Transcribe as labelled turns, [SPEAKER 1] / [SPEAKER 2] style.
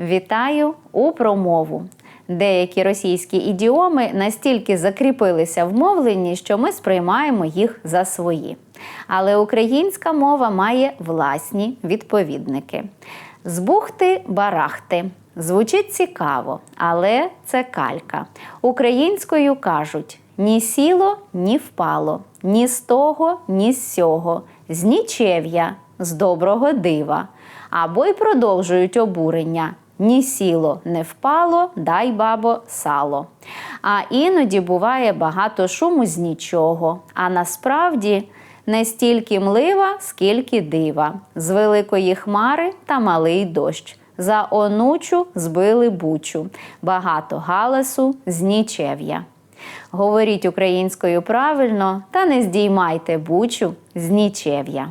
[SPEAKER 1] Вітаю у промову. Деякі російські ідіоми настільки закріпилися в мовленні, що ми сприймаємо їх за свої. Але українська мова має власні відповідники. Збухти барахти. Звучить цікаво, але це калька. Українською кажуть ні сіло, ні впало, ні з того, ні з сього, з нічев'я, з доброго дива. Або й продовжують обурення. Ні сіло, не впало, дай бабо сало. А іноді буває багато шуму з нічого. А насправді не стільки млива, скільки дива, з великої хмари та малий дощ. За онучу збили бучу, багато галасу з нічев'я. Говоріть українською правильно та не здіймайте бучу з нічев'я.